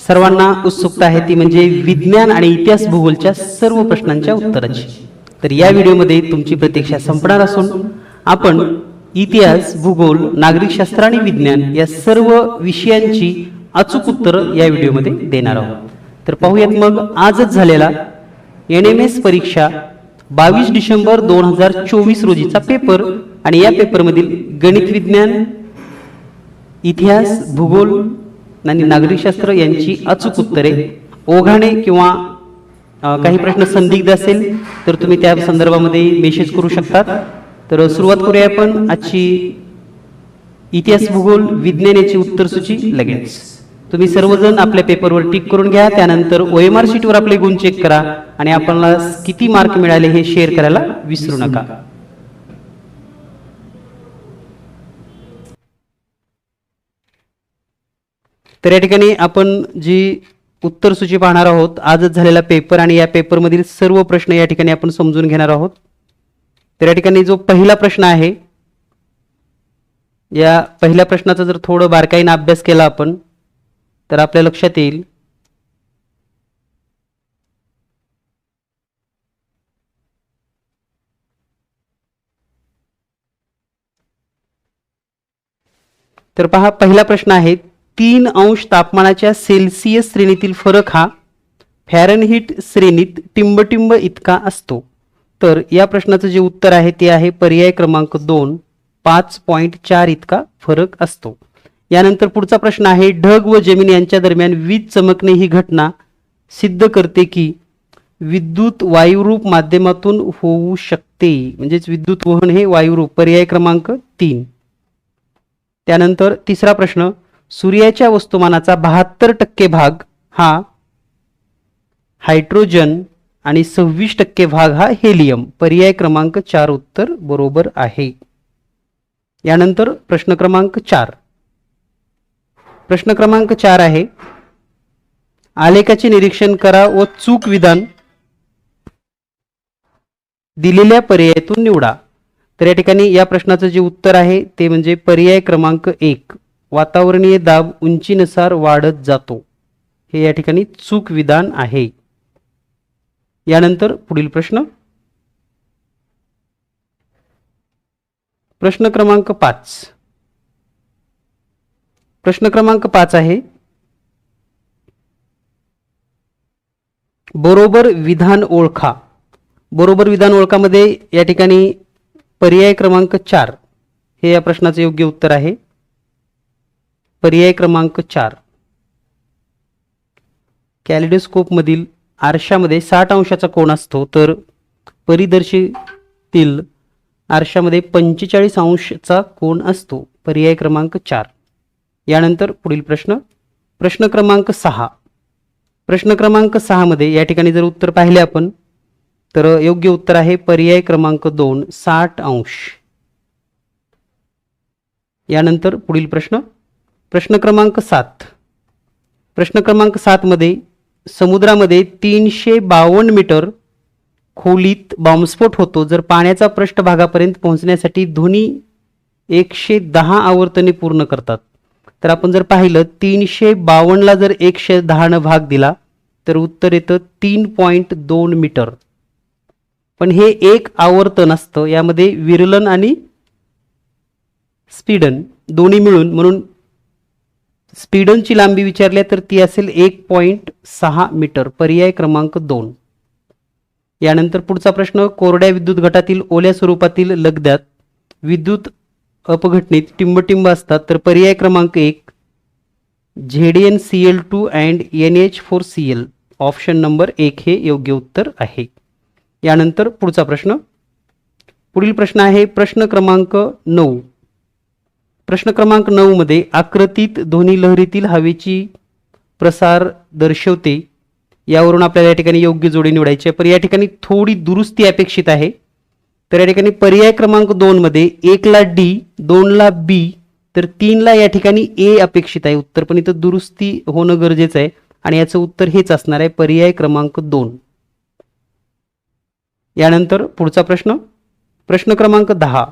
सर्वांना उत्सुकता आहे ती म्हणजे विज्ञान आणि इतिहास भूगोलच्या सर्व प्रश्नांच्या उत्तराची. तर या व्हिडिओमध्ये तुमची प्रतीक्षा संपणार असून आपण इतिहास भूगोल नागरिकशास्त्र आणि विज्ञान या सर्व विषयांची अचूक उत्तरं या व्हिडिओमध्ये देणार आहोत. तर पाहूयात मग आजच झालेला एन एम एस परीक्षा बावीस डिसेंबर दोन हजार चोवीस रोजीचा पेपर आणि या पेपरमधील गणित विज्ञान इतिहास भूगोल आणि नागरिकशास्त्र यांची अचूक उत्तरे ओघाणे किंवा काही प्रश्न संदिग्ध असेल तर तुम्ही त्या संदर्भामध्ये मेसेज करू शकतात. तर सुरुवात करूया आपण आजची इतिहास भूगोल विज्ञान याची उत्तर सूची लगेच. तुम्ही सर्वजण आपल्या पेपरवर टिक करून घ्या त्यानंतर ओ एम आर शीटवर आपले गुण चेक करा आणि आपल्याला किती मार्क मिळाले हे शेअर करायला विसरू नका. तर या ठिकाणी आपण जी उत्तर सूची पाहणार आहोत आजच झालेला पेपर आणि या पेपरमधील सर्व प्रश्न या ठिकाणी आपण समजून घेणार आहोत. तर या ठिकाणी जो पहिला प्रश्न आहे या पहिल्या प्रश्नाचा जर थोडं बारकाईनं अभ्यास केला आपण तर आपल्या लक्षात येईल. तर पहा पहिला प्रश्न आहे तीन अंश तापमानाच्या सेल्सिअस श्रेणीतील फरक हा फॅरनहीट श्रेणीत टिंबटिंब इतका असतो. तर या प्रश्नाचं जे उत्तर आहे ते आहे पर्याय क्रमांक दोन पाच पॉईंट चार इतका फरक असतो. यानंतर पुढचा प्रश्न आहे ढग व जमीन यांच्या दरम्यान वीज चमकणे ही घटना सिद्ध करते की विद्युत वायुरूप माध्यमातून होऊ शकते. म्हणजेच विद्युत वहन हे वायुरूप. पर्याय क्रमांक तीन. त्यानंतर तिसरा प्रश्न सूर्याच्या वस्तुमानाचा बहात्तर टक्के भाग हा हायड्रोजन आणि सव्वीस टक्के भाग हा हेलियम. पर्याय क्रमांक चार उत्तर बरोबर आहे. यानंतर प्रश्न क्रमांक चार. प्रश्न क्रमांक चार आहे आलेखाचे निरीक्षण करा व चूक विधान दिलेल्या पर्यायातून निवडा. तर या ठिकाणी या प्रश्नाचं जे उत्तर आहे ते म्हणजे पर्याय क्रमांक एक. वातावरणीय दाब उंचीनुसार वाढत जातो. हे या ठिकाणी चूक विधान आहे. यानंतर पुढील प्रश्न. प्रश्न क्रमांक पाच. प्रश्न क्रमांक पाच आहे. बरोबर विधान ओळखा. बरोबर विधान ओळखामध्ये या ठिकाणी पर्याय क्रमांक चार. हे या प्रश्नाचे योग्य उत्तर आहे. पर्याय क्रमांक चार. कॅलिडोस्कोपमधील आरशामध्ये साठ अंशाचा कोण असतो तर परिदर्शीतील आरशामध्ये पंचेचाळीस अंशचा कोण असतो. पर्याय क्रमांक चार. यानंतर पुढील प्रश्न. प्रश्न क्रमांक सहा. प्रश्न क्रमांक सहामध्ये या ठिकाणी जर उत्तर पाहिले आपण तर योग्य उत्तर आहे पर्याय क्रमांक दोन साठ अंश. यानंतर पुढील प्रश्न. प्रश्न क्रमांक सात. प्रश्न क्रमांक सातमध्ये समुद्रामध्ये तीनशे बावन्न मीटर खोलीत बॉम्बस्फोट होतो. जर पाण्याचा पृष्ठभागापर्यंत पोहोचण्यासाठी ध्वनी एकशे दहा आवर्तने पूर्ण करतात. तर आपण जर पाहिलं तीनशे बावन्नला जर एकशे दहानं भाग दिला तर उत्तर येतं तीन पॉईंट दोन मीटर. पण हे एक आवर्तन असतं. यामध्ये विरलन आणि स्पीडन दोन्ही मिळून म्हणून स्पीडनची लांबी विचारल्या तर ती असेल एक पॉईंट सहा मीटर पर्याय क्रमांक दोन. यानंतर पुढचा प्रश्न कोरड्या विद्युत घटातील ओल्या स्वरूपातील लगद्यात विद्युत अपघटनेत टिंबटिंब असतात तर पर्याय क्रमांक एक Z N C L two and N H four C L option number एक हे योग्य उत्तर आहे. यानंतर पुढचा प्रश्न. पुढील प्रश्न आहे प्रश्न क्रमांक नऊ. प्रश्न क्रमांक नऊमध्ये आकृतीत ध्वनी लहरीतील हवेची प्रसार दर्शवते. यावरून आपल्याला या ठिकाणी योग्य जोडी निवडायची आहे. पर या ठिकाणी थोडी दुरुस्ती अपेक्षित आहे. तर या ठिकाणी पर्याय क्रमांक दोनमध्ये एकला डी दोनला बी तर तीनला या ठिकाणी ए अपेक्षित आहे. उत्तर पण इथं दुरुस्ती होणं गरजेचं आहे. आणि याचं उत्तर हेच असणार आहे पर्याय क्रमांक दोन. यानंतर पुढचा प्रश्न. प्रश्न क्रमांक दहा.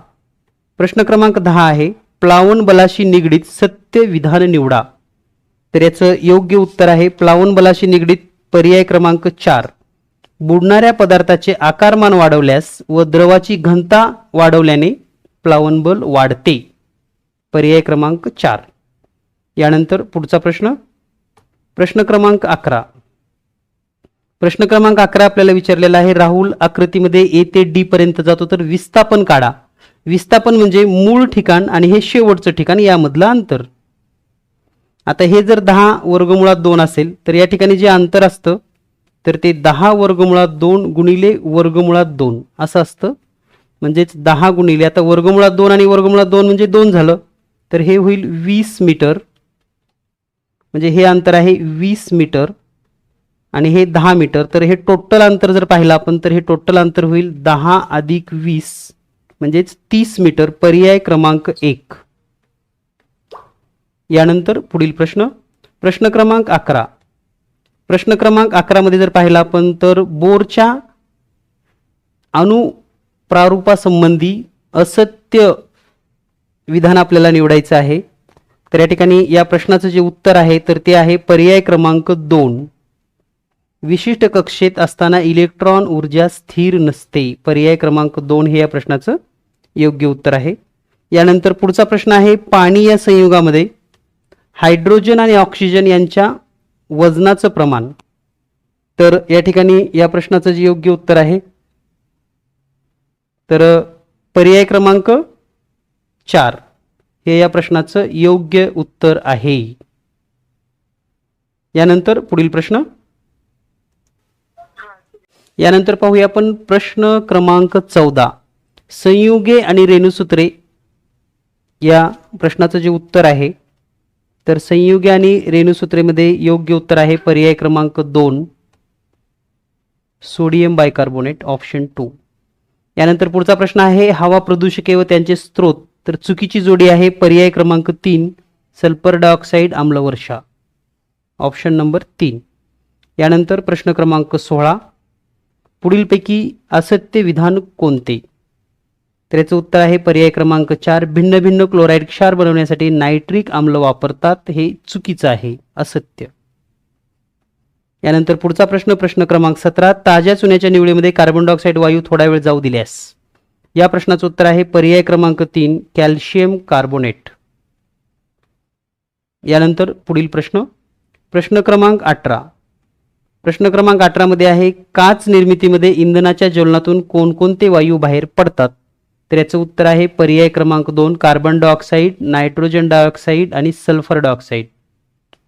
प्रश्न क्रमांक दहा आहे. प्लावन बलाशी निगडीत सत्य विधान निवडा. तर याचं योग्य उत्तर आहे प्लावन बलाशी निगडीत पर्याय क्रमांक चार. बुडणाऱ्या पदार्थाचे आकारमान वाढवल्यास व द्रवाची घनता वाढवल्याने प्लावन बल वाढते. पर्याय क्रमांक चार. यानंतर पुढचा प्रश्न. प्रश्न क्रमांक अकरा. प्रश्न क्रमांक अकरा आपल्याला विचारलेला आहे राहुल आकृतीमध्ये ए ते डी पर्यंत जातो तर विस्थापन काढा. विस्थापन म्हणजे मूळ ठिकाण आणि हे शेवटचं ठिकाण यामधलं अंतर. आता हे जर दहा वर्गमुळात दोन असेल तर या ठिकाणी जे अंतर असतं तर ते दहा वर्गमुळात दोन गुणिले वर्गमुळात दोन असं असतं. म्हणजेच दहा गुणिले आता वर्गमुळात दोन आणि वर्गमुळात दोन म्हणजे दोन झालं तर हे होईल वीस मीटर. म्हणजे हे अंतर आहे वीस मीटर आणि हे दहा मीटर. तर हे टोटल अंतर जर पाहिलं आपण तर हे टोटल अंतर होईल दहा अधिक वीस. म्हणजेच तीस मीटर पर्याय क्रमांक एक. यानंतर पुढील प्रश्न. प्रश्न क्रमांक अकरा. प्रश्न क्रमांक अकरामध्ये जर पाहिला आपण तर बोरच्या अणुप्रारूपासंबंधी असत्य विधान आपल्याला निवडायचं आहे. तर या ठिकाणी या प्रश्नाचं जे उत्तर आहे तर ते आहे पर्याय क्रमांक दोन. विशिष्ट कक्षेत असताना इलेक्ट्रॉन ऊर्जा स्थिर नसते. पर्याय क्रमांक दोन हे या प्रश्नाचं योग्य उत्तर आहे. यानंतर पुढचा प्रश्न आहे पाणी या संयुगामध्ये हायड्रोजन आणि ऑक्सिजन यांच्या वजनाचं प्रमाण. तर या ठिकाणी या प्रश्नाचं जे योग्य उत्तर आहे तर पर्याय क्रमांक चार. हे या प्रश्नाचं योग्य उत्तर आहे. यानंतर पुढील प्रश्न. यानंतर पाहूया आपण प्रश्न क्रमांक चौदा. संयुगे आणि रेणुसूत्रे या प्रश्नाचं जे उत्तर आहे तर संयुगे आणि रेणुसूत्रेमध्ये योग्य उत्तर आहे पर्याय क्रमांक दोन सोडियम बायकार्बोनेट ऑप्शन टू. यानंतर पुढचा प्रश्न आहे हवा प्रदूषके व त्यांचे स्रोत तर चुकीची जोडी आहे पर्याय क्रमांक तीन सल्फर डायऑक्साईड आम्लवर्षा. ऑप्शन नंबर तीन. यानंतर प्रश्न क्रमांक सोळा पुढीलपैकी असत्य विधान कोणते? तर याचं उत्तर आहे पर्याय क्रमांक चार भिन्न भिन्न क्लोराईड क्षार बनवण्यासाठी नायट्रिक आम्ल वापरतात हे चुकीचं आहे असत्य. यानंतर पुढचा प्रश्न प्रश्न क्रमांक सतरा ताज्या चुन्याच्या निवडीमध्ये कार्बन डायऑक्साईड वायू थोडा वेळ जाऊ दिल्यास. या प्रश्नाचं उत्तर आहे पर्याय क्रमांक तीन कॅल्शियम कार्बोनेट. यानंतर पुढील प्रश्न प्रश्न क्रमांक अठरा. प्रश्न क्रमांक अठरामध्ये आहे काच निर्मितीमध्ये इंधनाच्या ज्वलनातून कोणकोणते वायू बाहेर पडतात? तर याचं उत्तर आहे पर्याय क्रमांक दोन कार्बन डायऑक्साईड नायट्रोजन डायऑक्साईड आणि सल्फर डायऑक्साईड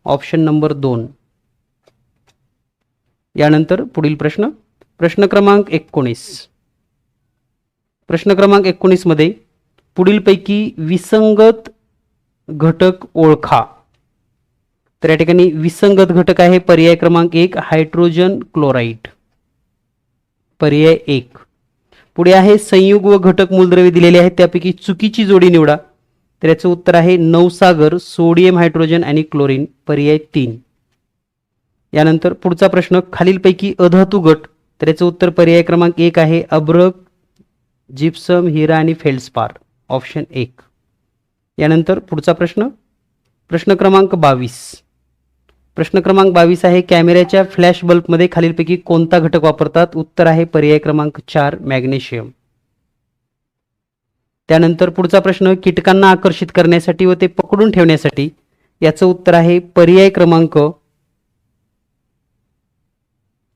ऑप्शन नंबर दोन. यानंतर पुढील प्रश्न. प्रश्न क्रमांक एकोणीस. प्रश्न क्रमांक एकोणीसमध्ये पुढीलपैकी विसंगत घटक ओळखा. तर या ठिकाणी विसंगत घटक आहे पर्याय क्रमांक एक हायड्रोजन क्लोराईड पर्याय एक. पुढे आहे संयुग व घटक मूलद्रव्ये दिलेले आहेत त्यापैकी चुकीची जोडी निवडा. तर याचं उत्तर आहे नवसागर सोडियम हायड्रोजन आणि क्लोरीन पर्याय तीन. यानंतर पुढचा प्रश्न खालीलपैकी अधातू गट तर याचं उत्तर पर्याय क्रमांक एक आहे अब्रक जिप्सम हिरा आणि फेल्सपार. ऑप्शन एक. यानंतर पुढचा प्रश्न प्रश्न क्रमांक बावीस. प्रश्न क्रमांक बावीस आहे. कॅमेऱ्याच्या फ्लॅश बल्बमध्ये खालीलपैकी कोणता घटक वापरतात? उत्तर आहे पर्याय क्रमांक चार मॅग्नेशियम. त्यानंतर पुढचा प्रश्न कीटकांना आकर्षित करण्यासाठी व ते पकडून ठेवण्यासाठी. याचं उत्तर आहे पर्याय क्रमांक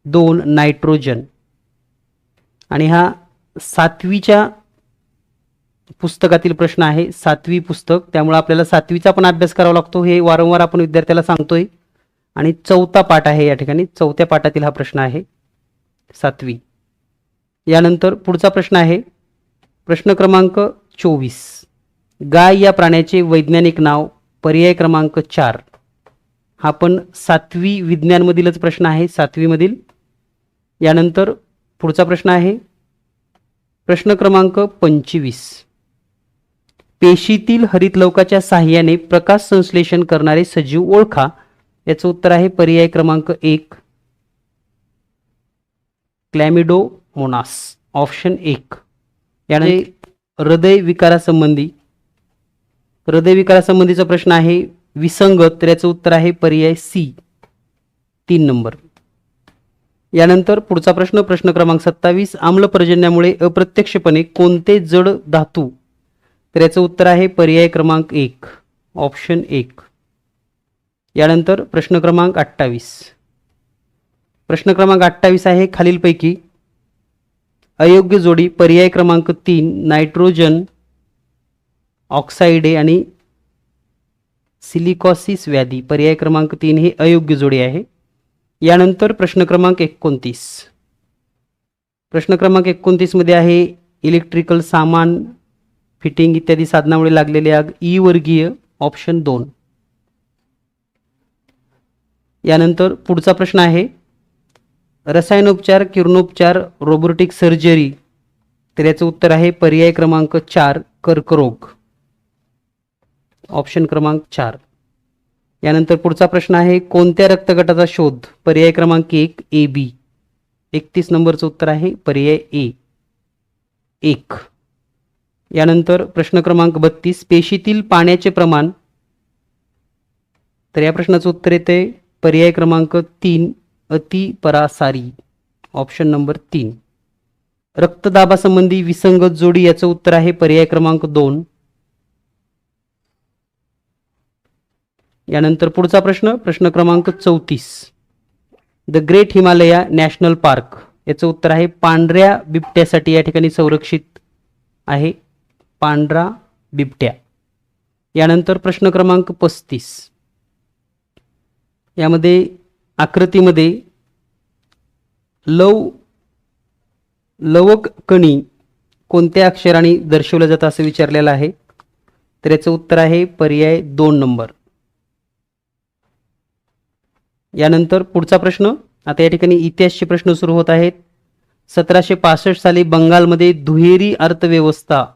दोन नायट्रोजन. आणि हा सातवीच्या पुस्तकातील प्रश्न आहे. सातवी पुस्तक. त्यामुळे आपल्याला सातवीचा पण अभ्यास करावा लागतो. हे वारंवार आपण विद्यार्थ्याला सांगतोय. आणि चौथा पाठ आहे या ठिकाणी. चौथ्या पाठातील हा प्रश्न आहे. सातवी. यानंतर पुढचा प्रश्न आहे. प्रश्न क्रमांक चोवीस. गाय या प्राण्याचे वैज्ञानिक नाव पर्याय क्रमांक चार. हा पण सातवी विज्ञानमधीलच प्रश्न आहे. सातवीमधील. यानंतर पुढचा प्रश्न आहे. प्रश्न क्रमांक पंचवीस. पेशीतील हरितलौकाच्या साह्याने प्रकाश संश्लेषण करणारे सजीव ओळखा याचं उत्तर आहे पर्याय क्रमांक एक. क्लॅमिडो मोनास ऑप्शन एक. याने हृदय विकारासंबंधी हृदय विकारासंबंधीचा प्रश्न आहे विसंगत तर याचं उत्तर आहे पर्याय सी. तीन नंबर. यानंतर पुढचा प्रश्न प्रश्न क्रमांक सत्तावीस आम्ल पर्जन्यामुळे अप्रत्यक्षपणे कोणते जड धातू? तर याचं उत्तर आहे पर्याय क्रमांक एक ऑप्शन एक. यानंतर प्रश्न क्रमांक अठ्ठावीस. प्रश्न क्रमांक अठ्ठावीस आहे खालीलपैकी अयोग्य जोडी पर्याय क्रमांक तीन नायट्रोजन ऑक्साईडे आणि सिलिकॉसिस व्याधी. पर्याय क्रमांक तीन ही अयोग्य जोडी आहे. यानंतर प्रश्न क्रमांक एकोणतीस. प्रश्न क्रमांक एकोणतीसमध्ये आहे इलेक्ट्रिकल सामान फिटिंग इत्यादी साधनामुळे लागलेले आग ई वर्गीय ऑप्शन दोन. यानंतर पुढचा प्रश्न आहे. रसायनोपचार किरणोपचार रोबोटिक सर्जरी. तर याचं उत्तर आहे पर्याय क्रमांक चार कर्करोग. ऑप्शन क्रमांक चार. यानंतर पुढचा प्रश्न आहे कोणत्या रक्तगटाचा शोध? पर्याय क्रमांक एक ए बी. एकतीस नंबरचं उत्तर आहे पर्याय ए. एक. यानंतर प्रश्न क्रमांक बत्तीस पेशीतील पाण्याचे प्रमाण. तर या प्रश्नाचं उत्तर येते पर्याय क्रमांक तीन अति परासारी. ऑप्शन नंबर तीन. रक्तदाबासंबंधी विसंगत जोडी याचं उत्तर आहे पर्याय क्रमांक दोन. यानंतर पुढचा प्रश्न प्रश्न क्रमांक चौतीस. The Great Himalaya National Park याचं उत्तर आहे पांढऱ्या बिबट्यासाठी या ठिकाणी संरक्षित आहे पांढरा बिबट्या. यानंतर प्रश्न क्रमांक पस्तीस. यामध्ये आकृतीमध्ये लव लवक कणी कोणत्या अक्षराने दर्शवलं जातं असं विचारलेलं आहे? तर याचं उत्तर आहे पर्याय दोन नंबर. यानंतर पुढचा प्रश्न. आता या ठिकाणी इतिहासचे प्रश्न सुरू होत आहेत. सतराशे पासष्ट साली बंगालमध्ये दुहेरी अर्थव्यवस्था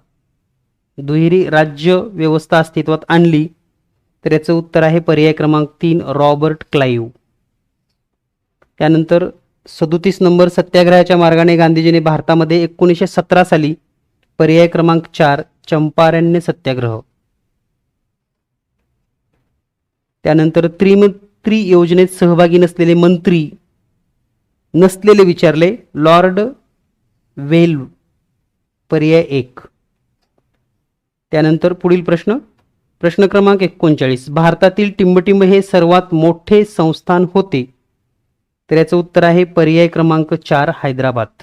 दुहेरी राज्य व्यवस्था अस्तित्वात आणली. तर याचं उत्तर आहे पर्याय क्रमांक तीन रॉबर्ट क्लाईव्ह. त्यानंतर सदोतीस नंबर सत्याग्रहाच्या मार्गाने गांधीजीने भारतामध्ये एकोणीसशे सतरा साली पर्याय क्रमांक चार चंपारण्य सत्याग्रह. त्यानंतर त्रिमंत्री योजनेत सहभागी नसलेले मंत्री नसलेले विचारले लॉर्ड वेल पर्याय एक. त्यानंतर पुढील प्रश्न प्रश्न क्रमांक एकोणचाळीस. भारतातील टिंबटिंब हे सर्वात मोठे संस्थान होते. तर याचं उत्तर आहे पर्याय क्रमांक चार हैदराबाद.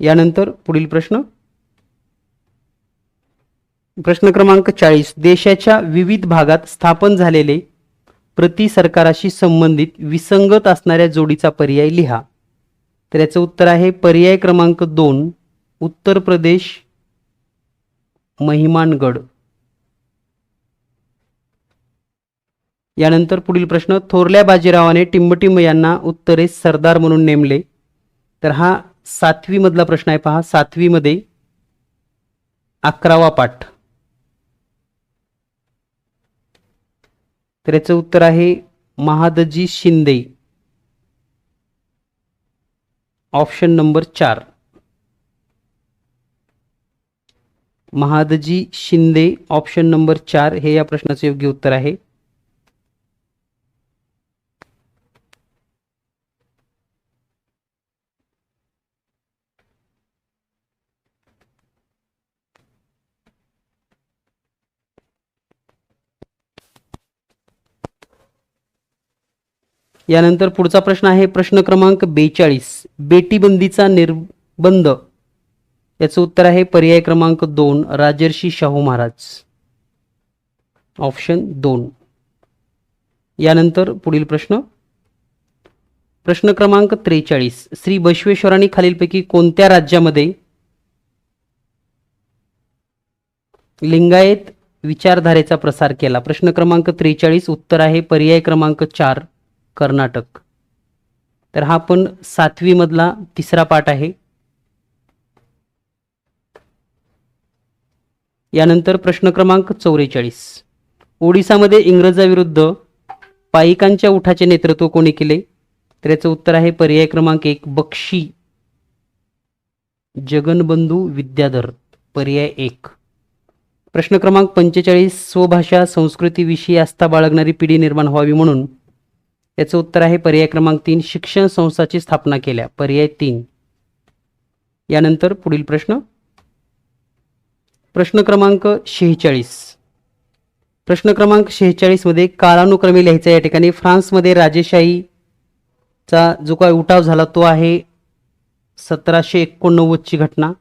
यानंतर पुढील प्रश्न. प्रश्न क्रमांक चाळीस. देशाच्या विविध भागात स्थापन झालेले प्रति सरकाराशी संबंधित विसंगत असणाऱ्या जोडीचा पर्याय लिहा. तर याचं उत्तर आहे पर्याय क्रमांक दोन उत्तर प्रदेश महिमानगड. यानंतर पुढील प्रश्न थोरल्या बाजीरावाने टिंबटिंब यांना उत्तरेस सरदार म्हणून नेमले. तर हा सातवी मधला प्रश्न आहे पहा. सातवीमध्ये अकरावा पाठ. तर याचं उत्तर आहे महादजी शिंदे. ऑप्शन नंबर चार. महादजी शिंदे ऑप्शन नंबर चार हे या प्रश्नाचे योग्य उत्तर आहे. यानंतर पुढचा प्रश्न आहे प्रश्न क्रमांक बेचाळीस. बेटीबंदीचा निर्बंध याचं उत्तर आहे पर्याय क्रमांक दोन राजर्षी शाहू महाराज. ऑप्शन दोन. यानंतर पुढील प्रश्न. प्रश्न क्रमांक त्रेचाळीस. श्री बसवेश्वरांनी खालीलपैकी कोणत्या राज्यामध्ये लिंगायत विचारधारेचा प्रसार केला? प्रश्न क्रमांक त्रेचाळीस उत्तर आहे पर्याय क्रमांक चार कर्नाटक. तर हा पण सातवी मधला तिसरा पाठ आहे. यानंतर प्रश्न क्रमांक चौवेचाळीस. ओडिसामध्ये इंग्रजाविरुद्ध पाईकांच्या उठाचे नेतृत्व कोणी केले? तर याचं उत्तर आहे पर्याय क्रमांक एक बक्षी. जगनबंधू विद्याधर पर्याय एक. प्रश्न क्रमांक पंचेचाळीस स्वभाषा संस्कृतीविषयी आस्था बाळगणारी पिढी निर्माण व्हावी म्हणून. याचं उत्तर आहे पर्याय क्रमांक तीन शिक्षण संस्थाची स्थापना केल्या पर्याय तीन. यानंतर पुढील प्रश्न. प्रश्न क्रमांक शेहेचाळीस. प्रश्न क्रमांक शेहेचाळीसमध्ये काळानुक्रमे लिहायचा या ठिकाणी फ्रान्समध्ये राजेशाहीचा जो काय उठाव झाला तो आहे सतराशे एकोणनव्वदची घटना.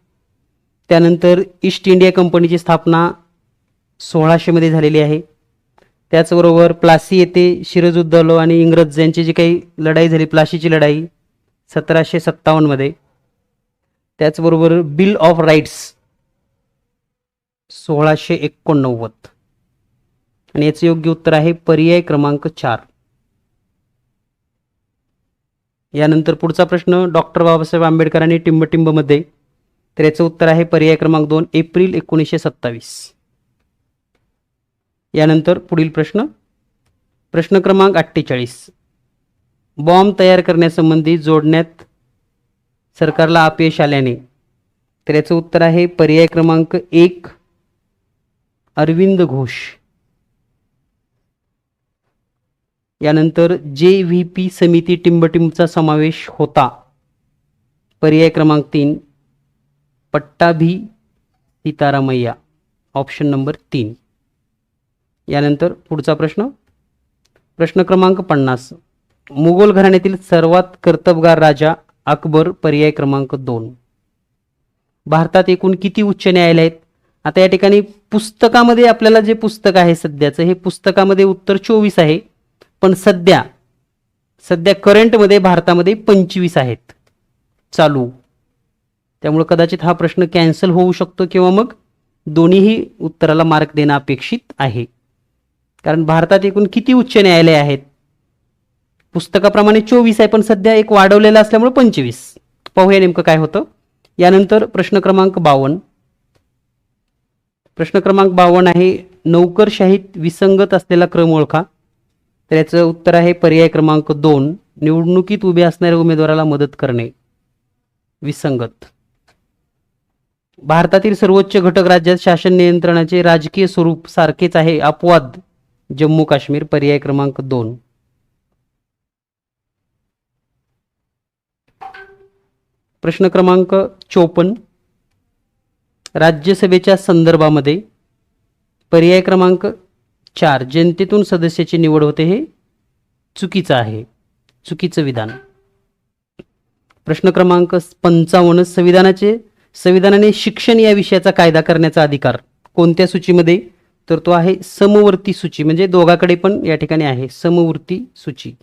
त्यानंतर ईस्ट इंडिया कंपनीची स्थापना सोळाशेमध्ये झालेली आहे. त्याचबरोबर प्लासी येथे शिरजुद्दलो आणि इंग्रज यांची जी काही लढाई झाली प्लासीची लढाई सतराशे सत्तावन्नमध्ये त्याचबरोबर बिल ऑफ राईट्स सोळाशे एकोणनव्वद. आणि याचं योग्य उत्तर आहे पर्याय क्रमांक चार. यानंतर पुढचा प्रश्न डॉक्टर बाबासाहेब आंबेडकरांनी टिंबटिंबमध्ये. तर याचं उत्तर आहे पर्याय क्रमांक दोन एप्रिल एकोणीसशे सत्तावीस. यानंतर पुढील प्रश्न प्रश्न क्रमांक अठ्ठेचाळीस. बॉम्ब तयार करण्यासंबंधी जोडण्यात सरकारला अपयश आल्याने. तर याचं उत्तर आहे पर्याय क्रमांक एक अरविंद घोष. यानंतर जे व्ही पी समिती टिंबटिंबचा समावेश होता. पर्याय क्रमांक तीन पट्टाभी सीतारामय्या ऑप्शन नंबर तीन. यानंतर पुढचा प्रश्न प्रश्न क्रमांक पन्नास. मुघल घराण्यातील सर्वात कर्तबगार राजा अकबर पर्याय क्रमांक दोन. भारतात एकूण किती उच्च न्यायालय आहेत? आता या ठिकाणी पुस्तकामध्ये आपल्याला जे पुस्तक आहे सध्याचं हे पुस्तकामध्ये उत्तर चोवीस आहे पण सध्या सध्या करंटमध्ये भारतामध्ये पंचवीस आहेत. चालू. त्यामुळे कदाचित हा प्रश्न कॅन्सल होऊ शकतो किंवा मग दोन्हीही उत्तराला मार्क देणं अपेक्षित आहे. कारण भारतात एकूण किती उच्च न्यायालय आहेत? पुस्तकाप्रमाणे चोवीस आहे पण सध्या एक वाढवलेलं असल्यामुळे पंचवीस. पाहूया नेमकं काय होतं. यानंतर प्रश्न क्रमांक बावन्न. प्रश्न क्रमांक बावन्न आहे नौकरशाहीत विसंगत असलेला क्रम ओळखा. तर याचं उत्तर आहे पर्याय क्रमांक दोन निवडणुकीत उभे असणाऱ्या उमेदवाराला मदत करणे. विसंगत. भारतातील सर्वोच्च घटक राज्यात शासन नियंत्रणाचे राजकीय स्वरूप सारखेच आहे अपवाद. जम्मू काश्मीर पर्याय क्रमांक दोन. प्रश्न क्रमांक चोपन्न राज्यसभेच्या संदर्भामध्ये पर्याय क्रमांक चार जनतेतून सदस्याची निवड होते हे चुकीचं आहे. चुकीचं विधान. प्रश्न क्रमांक पंचावन्न संविधानाचे संविधानाने शिक्षण या विषयाचा कायदा करण्याचा अधिकार कोणत्या सूचीमध्ये? तर तो आहे समवर्ती सूची म्हणजे दोघाकडे पण या ठिकाणी आहे समवर्ती सूची.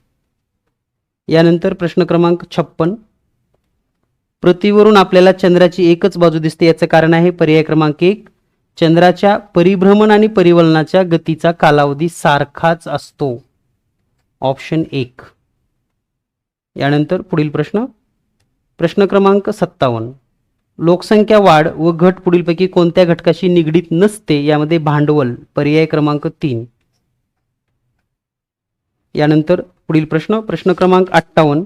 यानंतर प्रश्न क्रमांक छप्पन पृथ्वीवरून आपल्याला चंद्राची एकच बाजू दिसते याचं कारण आहे पर्याय क्रमांक एक. चंद्राच्या परिभ्रमण आणि परिवलनाच्या गतीचा कालावधी सारखाच असतो. ऑप्शन एक. यानंतर पुढील प्रश्न. प्रश्न क्रमांक सत्तावन्न. लोकसंख्या वाढ व घट पुढीलपैकी कोणत्या घटकाशी निगडीत नसते यामध्ये भांडवल पर्याय क्रमांक तीन. यानंतर पुढील प्रश्न. प्रश्न क्रमांक अठ्ठावन्न.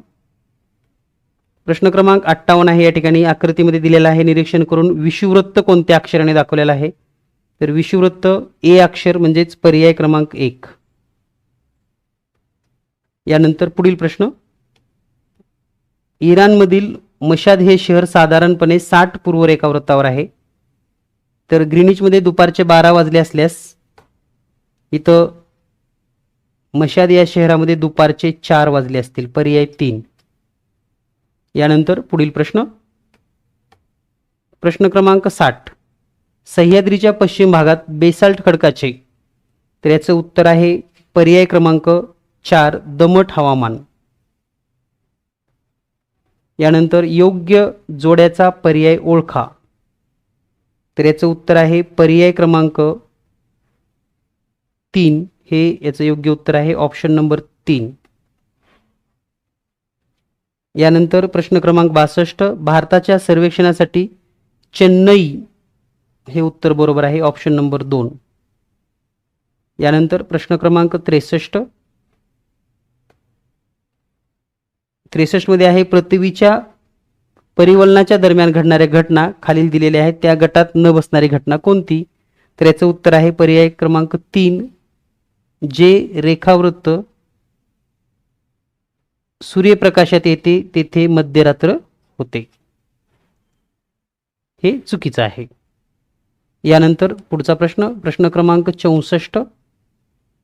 प्रश्न क्रमांक अठ्ठावन्न आहे. या ठिकाणी आकृतीमध्ये दिलेला आहे. निरीक्षण करून विषुवृत्त कोणत्या अक्षराने दाखवलेला आहे? तर विषुवृत्त ए अक्षर म्हणजेच पर्याय क्रमांक एक. यानंतर पुढील प्रश्न. इराणमधील मशाद हे शहर साधारणपणे साठ पूर्व रेखावृत्तावर आहे. तर ग्रीनिचमध्ये दुपारचे बारा वाजले असल्यास इथं मशाद या शहरामध्ये दुपारचे चार वाजले असतील. पर्याय तीन. यानंतर पुढील प्रश्न. प्रश्न क्रमांक साठ. सह्याद्रीच्या पश्चिम भागात बेसाल्ट खडकाचे. तर याचं उत्तर आहे पर्याय क्रमांक चार दमट हवामान. यानंतर योग्य जोड्याचा पर्याय ओळखा. तर याचं उत्तर आहे पर्याय क्रमांक तीन. हे याचं योग्य उत्तर आहे ऑप्शन नंबर तीन. यानंतर प्रश्न क्रमांक बासष्ट भारताच्या सर्वेक्षणासाठी चेन्नई हे उत्तर बरोबर आहे ऑप्शन नंबर दोन. यानंतर प्रश्न क्रमांक त्रेसष्ट. त्रेसष्टमध्ये आहे पृथ्वीच्या परिवलनाच्या दरम्यान घडणाऱ्या घटना. खालील दिलेल्या आहेत त्या गटात न बसणारी घटना कोणती? तर याचं उत्तर आहे पर्याय क्रमांक तीन जे रेखावृत्त सूर्यप्रकाशात येते तेथे मध्यरात्र होते. हे चुकीचं आहे. यानंतर पुढचा प्रश्न प्रश्न क्रमांक चौसष्ट.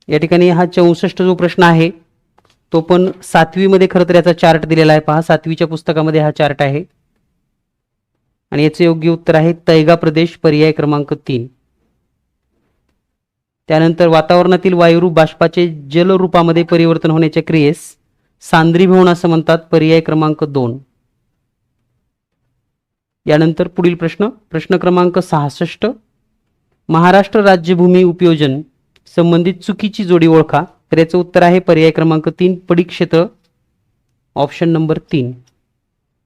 या ठिकाणी हा चौसष्ट जो प्रश्न आहे तो पण सातवीमध्ये खरं तर याचा चार्ट दिलेला आहे. पहा सातवीच्या पुस्तकामध्ये हा चार्ट आहे. आणि याचे योग्य उत्तर आहे तैगा प्रदेश पर्याय क्रमांक तीन. त्यानंतर वातावरणातील वायुरूप बाष्पाचे जलरूपामध्ये परिवर्तन होण्याच्या क्रियेस सांद्रीभवन असं म्हणतात पर्याय क्रमांक दोन. यानंतर पुढील प्रश्न प्रश्न क्रमांक सहासष्ट. महाराष्ट्र राज्यभूमी उपयोजन संबंधित चुकीची जोडी ओळखा तर याचं उत्तर आहे पर्याय क्रमांक तीन पडी क्षेत्र ऑप्शन नंबर तीन.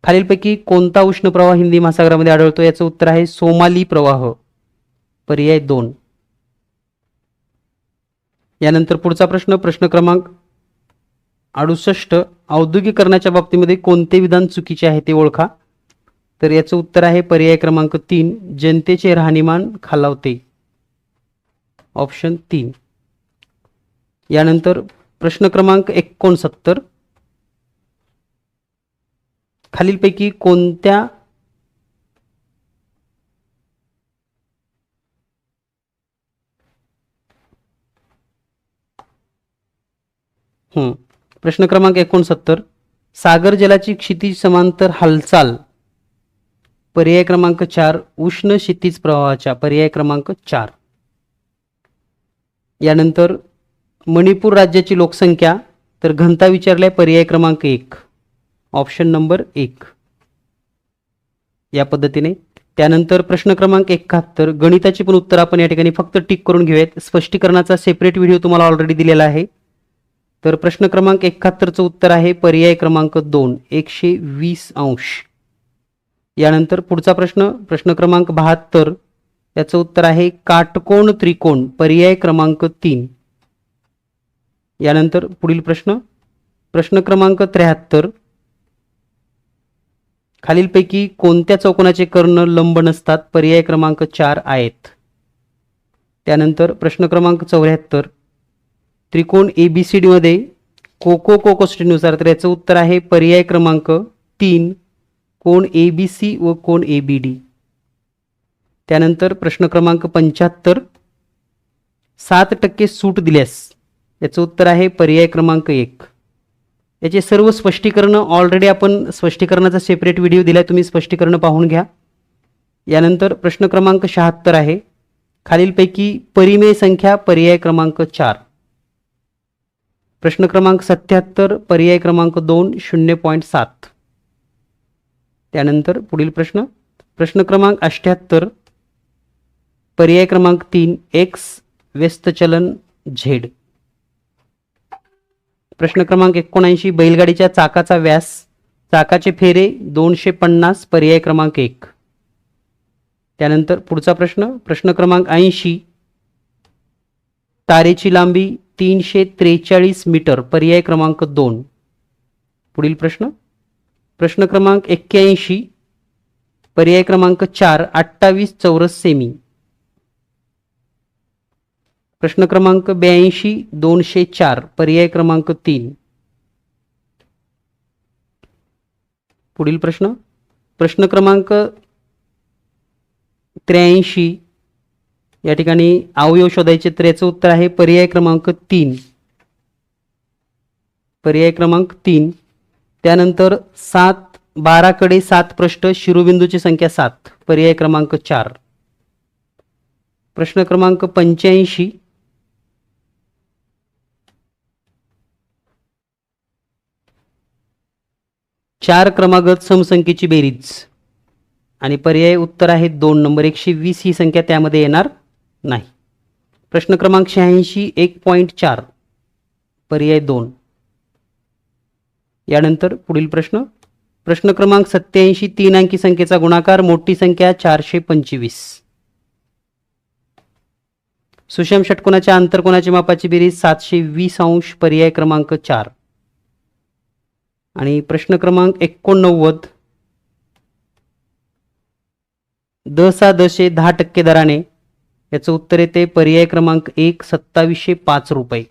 खालीलपैकी कोणता उष्ण प्रवाह हिंदी महासागरामध्ये आढळतो? याचं उत्तर आहे सोमाली प्रवाह पर्याय दोन. यानंतर पुढचा प्रश्न प्रश्न क्रमांक अडुसष्ट औद्योगिकरणाच्या बाबतीमध्ये कोणते विधान चुकीचे आहे ते ओळखा. तर याचं उत्तर आहे पर्याय क्रमांक तीन जनतेचे राहणीमान खालावते. ऑप्शन तीन. यानंतर प्रश्न क्रमांक एकोणसत्तर. खालीलपैकी कोणत्या हम्म प्रश्न क्रमांक एकोणसत्तर. सागर जलाची क्षितिज समांतर हालचाल. पर्याय क्रमांक चार उष्ण क्षितिज प्रवाहाच्या पर्याय क्रमांक चार. यानंतर मणिपूर राज्याची लोकसंख्या तर घनता विचारलाय पर्याय क्रमांक एक. ऑप्शन नंबर एक. या पद्धतीने. त्यानंतर प्रश्न क्रमांक एकाहत्तर गणिताची पण उत्तर आपण या ठिकाणी फक्त टिक करून घेऊयात. स्पष्टीकरणाचा सेपरेट व्हिडिओ तुम्हाला ऑलरेडी दिलेला आहे. तर प्रश्न क्रमांक एकाहत्तरचं उत्तर आहे. पर्याय क्रमांक दोन एकशे वीस अंश. यानंतर पुढचा प्रश्न प्रश्न क्रमांक बहात्तर. याचं उत्तर आहे काटकोण त्रिकोण पर्याय क्रमांक तीन. यानंतर पुढील प्रश्न प्रश्न क्रमांक त्र्याहत्तर. खालीलपैकी कोणत्या चौकोनाचे कर्ण लंब नसतात? पर्याय क्रमांक चार आहेत. त्यानंतर प्रश्न क्रमांक चौऱ्याहत्तर. त्रिकोण ए बी सी डीमध्ये कोको कोकोस्टीनुसार तर याचं उत्तर आहे पर्याय क्रमांक तीन कोण ए बी सी व कोण ए बी डी त्यानंतर प्रश्न क्रमांक पंच्याहत्तर. सात टक्के सूट दिल्यास याचं उत्तर आहे पर्याय क्रमांक एक. याचे सर्व स्पष्टीकरण ऑलरेडी आपण स्पष्टीकरणाचा सेपरेट व्हिडिओ दिला तुम्ही स्पष्टीकरणं पाहून घ्या. यानंतर प्रश्न क्रमांक शहात्तर आहे. खालीलपैकी परिमेय संख्या पर्याय क्रमांक चार. प्रश्न क्रमांक सत्याहत्तर पर्याय क्रमांक दोन शून्य पॉईंट सात. त्यानंतर पुढील प्रश्न. प्रश्न क्रमांक अठ्ठ्याहत्तर पर्याय क्रमांक तीन एक्स व्यस्तचलन झेड प्रश्न क्रमांक एकोणऐंशी बैलगाडीच्या चाकाचा व्यास चाकाचे फेरे दोनशे पन्नास पर्याय क्रमांक एक. त्यानंतर पुढचा प्रश्न. प्रश्न क्रमांक ऐंशी तारेची लांबी तीनशे त्रेचाळीस मीटर पर्याय क्रमांक दोन. पुढील प्रश्न. प्रश्न क्रमांक एक्क्याऐंशी पर्याय क्रमांक चार अठ्ठावीस चौरस सेमी. प्रश्न क्रमांक ब्याऐंशी दोनशे चार पर्याय क्रमांक तीन. पुढील प्रश्न. प्रश्न क्रमांक त्र्याऐंशी या ठिकाणी अवयव शोधायचे तर याचं उत्तर आहे. पर्याय क्रमांक तीन. पर्याय क्रमांक तीन. त्यानंतर सात बाराकडे सात पृष्ठ शिरोबिंदूची संख्या सात. पर्याय क्रमांक चार. प्रश्न क्रमांक पंच्याऐंशी. चार क्रमागत समसंख्येची बेरीज. आणि पर्याय उत्तर आहे दोन. नंबर एकशे वीस ही संख्या त्यामध्ये येणार. नाही. प्रश्न क्रमांक शहाऐंशी एक पॉईंट चार पर्याय दोन. यानंतर पुढील प्रश्न. प्रश्न क्रमांक सत्याऐंशी तीन अंकी संख्येचा गुणाकार मोठी संख्या चारशे पंचवीस. सुषम षटकोनाच्या आंतरकोनाच्या मापाची बेरीज? सातशे वीस अंश पर्याय क्रमांक चार. आणि प्रश्न क्रमांक एकोणनव्वद. दसा दशे दहा टक्के दराने याचं उत्तर येते पर्याय क्रमांक एक सत्तावीसशे पाच रुपये.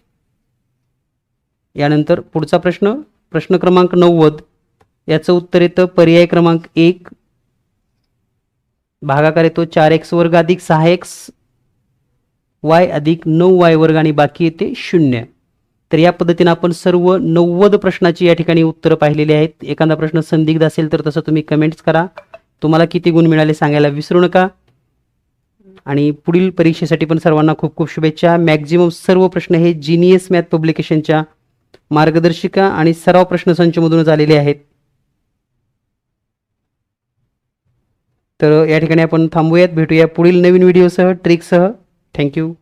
यानंतर पुढचा प्रश्न प्रश्न क्रमांक नव्वद. याचं उत्तर येतं पर्याय क्रमांक एक. भागाकार येतो चार एक्स वर्ग अधिक सहा एक्स. वाय अधिक नऊ वाय वर्ग आणि बाकी येते शून्य. तर या पद्धतीनं आपण सर्व नव्वद प्रश्नाची या ठिकाणी उत्तरं पाहिलेली आहेत. एखादा प्रश्न संदिग्ध असेल तर तसं तुम्ही कमेंट्स करा. तुम्हाला किती गुण मिळाले सांगायला विसरू नका. आणि पुढील परीक्षेसाठी पण सर्वांना खूप खूप शुभेच्छा. मॅक्झिमम सर्व प्रश्न हे जिनियस मॅथ पब्लिकेशनच्या मार्गदर्शिका आणि सराव प्रश्नसंचमधूनच आलेले आहेत. तर या ठिकाणी आपण थांबूयात भेटूया पुढील नवीन व्हिडिओसह. ट्रिकसह थँक्यू